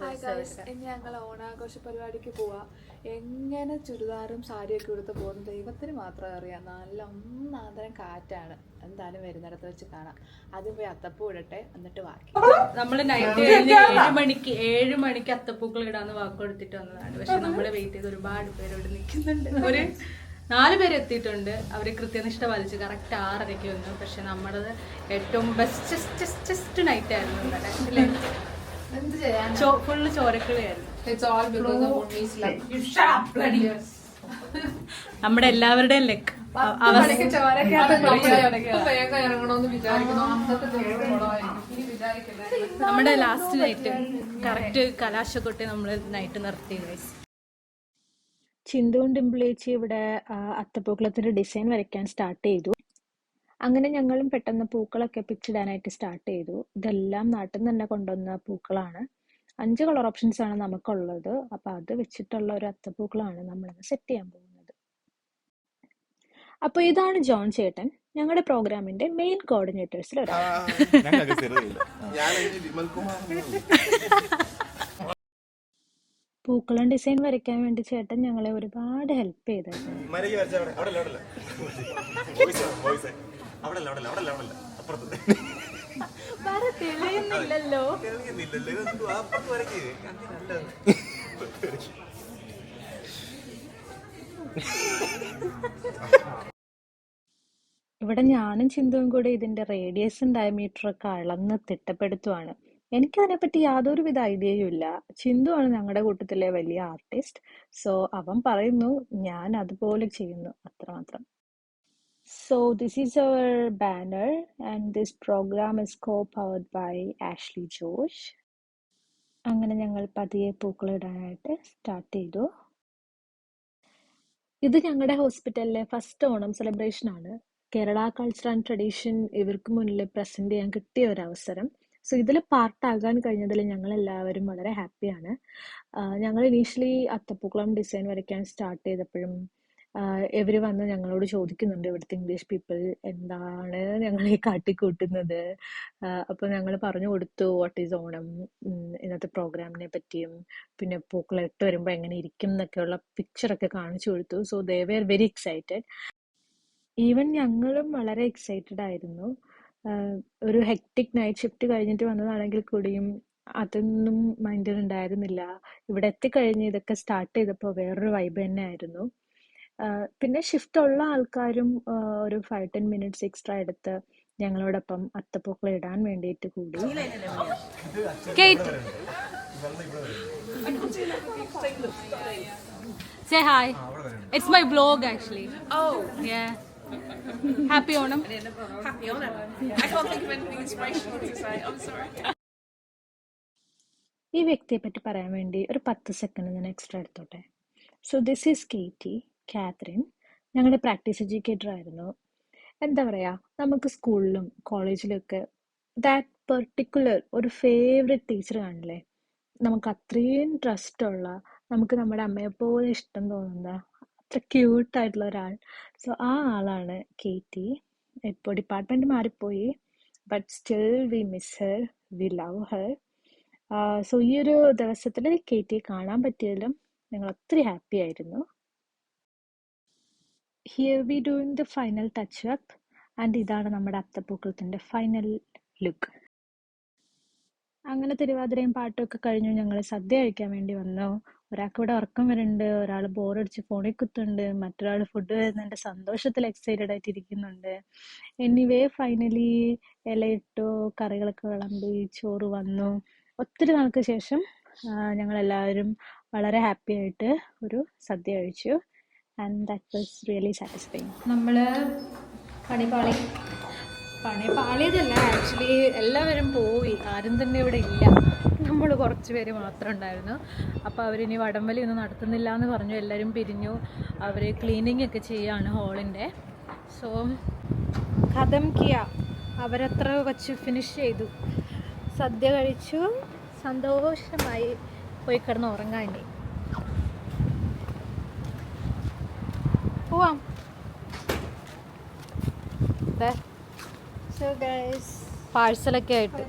Hi guys ഇനി ഞങ്ങൾ ഓണാഘോഷ പരിപാടിക്ക് പോവാ. എങ്ങനെ ചുരിദാറും സാരിയൊക്കെ എടുത്ത് പോകുന്ന ദൈവത്തിന് മാത്രമേ അറിയാം. നല്ല ഒന്നാന്തരം കാറ്റാണ്. എന്തായാലും വരുന്നിടത്ത് വെച്ച് കാണാം. ആദ്യം പോയി അത്തപ്പൂ ഇടട്ടെ എന്നിട്ട് ബാക്കി. നമ്മൾ നൈറ്റ് ഏഴ് മണിക്ക് ഏഴ് മണിക്ക് അത്തപ്പൂക്കൾ ഇടാന്ന് വാക്ക് കൊടുത്തിട്ട് വന്നതാണ്. പക്ഷെ നമ്മൾ വെയിറ്റ് ചെയ്ത് ഒരുപാട് പേര് ഇവിടെ നിൽക്കുന്നുണ്ട്. ഒരു നാല് പേര് എത്തിയിട്ടുണ്ട്. അവർ കൃത്യനിഷ്ഠ വലിച്ച് കറക്റ്റ് ആറരയ്ക്ക് വന്നു. പക്ഷെ നമ്മളത് ഏറ്റവും ബെസ്റ്റ് ജസ്റ്റ് നൈറ്റ് ആയിരുന്നു. ഇന്നലെ ഫുള്ള് ചോരക്കളിയായിരുന്നു. നമ്മുടെ എല്ലാവരുടെയും ലെക്ക് നമ്മുടെ ലാസ്റ്റ് നൈറ്റ് കറക്റ്റ് കലാശക്കൊട്ടി നമ്മൾ നൈറ്റ് നിർത്തി ചിന്തുവും ഡിംപിളേച്ചി ഇവിടെ അത്തപ്പൂക്കളത്തിന്റെ ഡിസൈൻ വരയ്ക്കാൻ സ്റ്റാർട്ട് ചെയ്തു. അങ്ങനെ ഞങ്ങളും പെട്ടെന്ന് പൂക്കളൊക്കെ പിച്ചിടാനായിട്ട് സ്റ്റാർട്ട് ചെയ്തു. ഇതെല്ലാം നാട്ടിൽ നിന്ന് തന്നെ കൊണ്ടുവന്ന പൂക്കളാണ്. അഞ്ച് കളർ ഓപ്ഷൻസ് ആണ് നമുക്കുള്ളത്. അപ്പൊ അത് വെച്ചിട്ടുള്ള ഒരു അത്തപ്പൂക്കളാണ് നമ്മളിന്ന് സെറ്റ് ചെയ്യാൻ പോകുന്നത്. അപ്പൊ ഇതാണ് ജോൺ ചേട്ടൻ. ഞങ്ങളുടെ പ്രോഗ്രാമിന്റെ മെയിൻ കോർഡിനേറ്റേഴ്സിൽ ഒരാൾ. പൂക്കളും ചെറുതില്ല. ഞാൻ വിമൽകുമാർ പൂക്കളം ഡിസൈൻ വരയ്ക്കാൻ വേണ്ടി ചേട്ടൻ ഞങ്ങളെ ഒരുപാട് ഹെൽപ്പ് ചെയ്തായിരുന്നു അവിടെ അവിടെ അവിടെ വോയിസ് വോയിസ് അവിടെ അല്ല അവിടെ അല്ല അവിടെ അല്ല അവിടെ അല്ല അപ്പുറത്ത് തെളിയുന്നില്ലല്ലോ. തെളിയുന്നില്ലല്ലോ ഇതെന്തു അപ്പുറത്ത് വരയ്ക്ക്. അങ്ങനെയല്ല ഇവിടെ ഞാനും ചിന്തുവും കൂടെ ഇതിന്റെ റേഡിയസും ഡയമീറ്റർ ഒക്കെ അളന്ന് തിട്ടപ്പെടുത്തുവാണ്. എനിക്കതിനെപ്പറ്റി യാതൊരുവിധ ഐഡിയയും ഇല്ല. ചിന്തു ആണ് ഞങ്ങളുടെ കൂട്ടത്തിലെ വലിയ ആർട്ടിസ്റ്റ്. സോ അവൻ പറയുന്നു ഞാൻ അതുപോലെ ചെയ്യുന്നു. അത്രമാത്രം. So this is our banner and this program is co-powered by Ashley Josh. അങ്ങനെ ഞങ്ങൾ പതിയെ പൂക്കളിടാനായിട്ട് സ്റ്റാർട്ട് ചെയ്തു. ഇത് ഞങ്ങളുടെ ഹോസ്പിറ്റലിലെ ഫസ്റ്റ് ഓണം സെലിബ്രേഷൻ ആണ്. കേരള കൾച്ചർ ആൻഡ് ട്രഡീഷൻ ഇവർക്ക് മുന്നിൽ പ്രസന്റ് ചെയ്യാൻ കിട്ടിയ ഒരു അവസരം. സോ ഇതിൽ പാർട്ടാകാൻ കഴിഞ്ഞതിൽ ഞങ്ങൾ എല്ലാവരും വളരെ ഹാപ്പിയാണ് ഞങ്ങൾ ഇനീഷ്യലി അത്തപ്പൂക്കളം ഡിസൈൻ വരയ്ക്കാൻ സ്റ്റാർട്ട് ചെയ്തപ്പോഴും ഇവർ വന്ന് ഞങ്ങളോട് ചോദിക്കുന്നുണ്ട് ഇവിടുത്തെ ഇംഗ്ലീഷ് പീപ്പിൾ എന്താണ് ഞങ്ങളെ കാട്ടിക്കൂട്ടുന്നത്? അപ്പോൾ ഞങ്ങൾ പറഞ്ഞു കൊടുത്തു വാട്ട് ഈസ് ഓണം? ഇന്നത്തെ പ്രോഗ്രാമിനെ പറ്റിയും പിന്നെ പൂക്കളിട്ട് വരുമ്പോൾ എങ്ങനെ ഇരിക്കും എന്നൊക്കെയുള്ള പിക്ചറൊക്കെ കാണിച്ചു കൊടുത്തു. So they were very excited even ഞങ്ങളും വളരെ എക്സൈറ്റഡ് ആയിരുന്നു. ഒരു ഹെക്ടിക് നൈറ്റ് ഷിഫ്റ്റ് കഴിഞ്ഞിട്ട് വന്നതാണെങ്കിൽ കൂടിയും അതൊന്നും മൈൻഡിൽ ഉണ്ടായിരുന്നില്ല. ഇവിടെ എത്തിക്കഴിഞ്ഞ് ഇതൊക്കെ സ്റ്റാർട്ട് ചെയ്തപ്പോൾ വേറൊരു വൈബ് തന്നെ ആയിരുന്നു. പിന്നെ ഷിഫ്റ്റ് ഉള്ള ആൾക്കാരും ഒരു ഫൈവ് ടെൻ മിനിറ്റ്സ് എക്സ്ട്രാ എടുത്ത് ഞങ്ങളോടൊപ്പം അത്തപ്പൊക്കൾ ഇടാൻ വേണ്ടിയിട്ട് കൂടി കേറ്റ് Say hi. It's my vlog actually. Oh. Yeah. Happy Onam. happy on it. I can't think of anything inspirational to say. I'm sorry. ഈ വ്യക്തിയെ പറ്റി പറയാൻ വേണ്ടി ഒരു പത്ത് സെക്കൻഡ് ഞാൻ എക്സ്ട്രാ എടുത്തോട്ടെ so this is Katie Catherine ഞങ്ങളുടെ പ്രാക്ടീസ് എഡ്യൂക്കേറ്റർ ആയിരുന്നു. എന്താ പറയുക നമുക്ക് സ്കൂളിലും കോളേജിലൊക്കെ ദാറ്റ് പെർട്ടിക്കുലർ ഒരു ഫേവറേറ്റ് ടീച്ചർ കാണില്ലേ? നമുക്ക് അത്രയും ട്രസ്റ്റുള്ള നമുക്ക് നമ്മുടെ അമ്മയെ പോലെ ഇഷ്ടം തോന്നുന്ന അത്ര ക്യൂട്ടായിട്ടുള്ള ഒരാൾ. സോ ആ ആളാണ് കെ ടി ഇപ്പോൾ ഡിപ്പാർട്ട്മെന്റ് മാറിപ്പോയി but still we miss her we love her so ഈ ഒരു ദിവസത്തിൽ കെ ടിയെ കാണാൻ പറ്റിയതിലും ഞങ്ങൾ ഒത്തിരി ഹാപ്പി ആയിരുന്നു. Here we doing the final touch up and ഇതാണ് നമ്മുടെ അത്തപ്പൂക്കളത്തിന്റെ ഫൈനൽ ലുക്ക് അങ്ങനെ തിരുവാതിരയും പാട്ടുമൊക്കെ കഴിഞ്ഞു ഞങ്ങൾ സദ്യ കഴിക്കാൻ വേണ്ടി വന്നു. ഒരാൾക്ക് ഇവിടെ ഉറക്കം വരുന്നുണ്ട് ഒരാൾ ബോറടിച്ച് ഫോണിൽ കുത്തുന്നുണ്ട് മറ്റൊരാൾ ഫുഡ് വരുന്നുണ്ട് സന്തോഷത്തിൽ എക്സൈറ്റഡ് ആയിട്ട് ഇരിക്കുന്നുണ്ട്. എനിവേ ഫൈനലി ഇലയിട്ടു കറികളൊക്കെ വിളമ്പി ചോറ് വന്നു. ഒത്തിരി നാൾക്ക് ശേഷം ഞങ്ങൾ എല്ലാവരും വളരെ ഹാപ്പി ആയിട്ട് ഒരു സദ്യ കഴിച്ചു. And that was really satisfying നമ്മൾ പണിപാളി പണി പാളിയതല്ല. ആക്ച്വലി എല്ലാവരും പോയി. ആരും തന്നെ ഇവിടെ ഇല്ല. നമ്മൾ കുറച്ച് പേര് മാത്രം ഉണ്ടായിരുന്നു. അപ്പോൾ അവരിനി വടംവലി ഒന്നും നടത്തുന്നില്ല എന്ന് പറഞ്ഞു. എല്ലാവരും പിരിഞ്ഞു. അവർ ക്ലീനിങ് ഒക്കെ ചെയ്യുകയാണ് ഹോളിന്റെ സോ കഥം കിയ. അവരത്ര വച്ച് ഫിനിഷ് ചെയ്തു. സദ്യ കഴിച്ചു. സന്തോഷമായി പോയി കിടന്ന് ഉറങ്ങാൻ പോവാം. പാഴ്സലൊക്കെ ആയിട്ട്.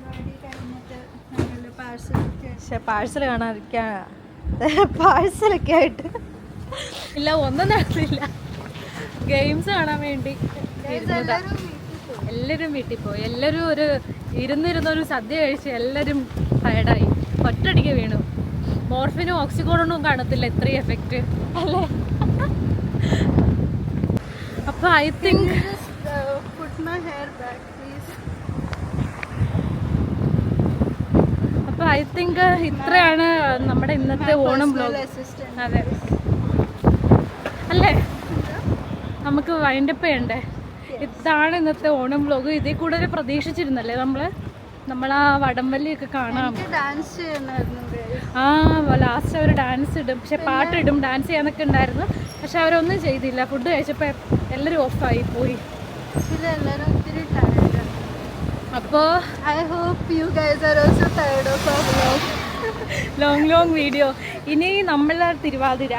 പക്ഷെ പാഴ്സൽ കാണാതിരിക്കാൻ പാഴ്സലൊക്കെ ആയിട്ട്. ഇല്ല ഒന്നും നടന്നില്ല. ഗെയിംസ് കാണാൻ വേണ്ടി. എല്ലാവരും വീട്ടിൽ പോയി. എല്ലാവരും ഒരു ഇരുന്നിരുന്നൊരു സദ്യ കഴിച്ച് എല്ലാവരും ടയർഡായി ഒറ്റടിക്ക് വീണു. മോർഫിനും ഓക്സിക്കോണൊന്നും കാണത്തില്ല ഇത്രയും എഫക്റ്റ് അല്ലേ? അപ്പൊ ഐ തിങ്ക് അപ്പൊ ഐ തിങ്ക് ഇത്രയാണ് നമ്മുടെ ഇന്നത്തെ ഓണം ബ്ലോഗ് അതെ. അല്ലേ? നമുക്ക് വൈൻഡപ്പ് ചെയ്യണ്ടേ? ഇതാണ് ഇന്നത്തെ ഓണം ബ്ലോഗ് ഇതിൽ കൂടുതൽ പ്രതീക്ഷിച്ചിരുന്നല്ലേ നമ്മൾ? നമ്മൾ ആ വടംവലിയൊക്കെ കാണാം. ഡാൻസ് ചെയ്യുന്നായിരുന്നു ആ ലാസ്റ്റ് അവർ ഡാൻസ് ഇടും. പക്ഷെ പാട്ടിടും ഡാൻസ് ചെയ്യാനൊക്കെ ഉണ്ടായിരുന്നു. പക്ഷെ അവരൊന്നും ചെയ്തില്ല. ഫുഡ് കഴിച്ചപ്പോൾ എല്ലാവരും ഓഫായി പോയി. അപ്പോ അപ്പോൾ I hope you guys are also tired of long long video ഇനി നമ്മളെ തിരുവാതിര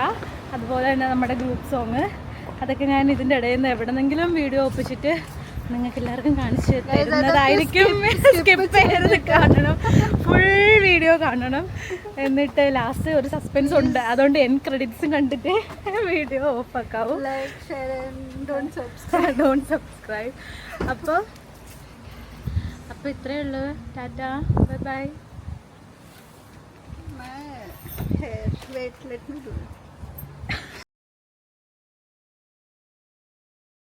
അതുപോലെ തന്നെ നമ്മുടെ ഗ്രൂപ്പ് സോങ് അതൊക്കെ ഞാൻ ഇതിന്റെ ഇടയിൽ നിന്ന് എവിടെന്നെങ്കിലും വീഡിയോ ഒപ്പിച്ചിട്ട് നിങ്ങൾക്ക് എല്ലാവർക്കും കാണിച്ചു തരുന്നതായിരിക്കും. സ്കിപ്പ് ചെയ്ത് കാണണം. വീഡിയോ കാണണം. എന്നിട്ട് ലാസ്റ്റ് ഒരു സസ്പെൻസ് ഉണ്ട്. അതുകൊണ്ട് എൻ ക്രെഡിറ്റ്സും കണ്ടിട്ട് വീഡിയോ ഓഫ് ആക്കാവും. ഡോണ്ട് സബ്സ്ക്രൈബ് അപ്പോൾ അപ്പോൾ ഇത്രയേ ഉള്ളൂ. Tata. Bye bye wait let me do it.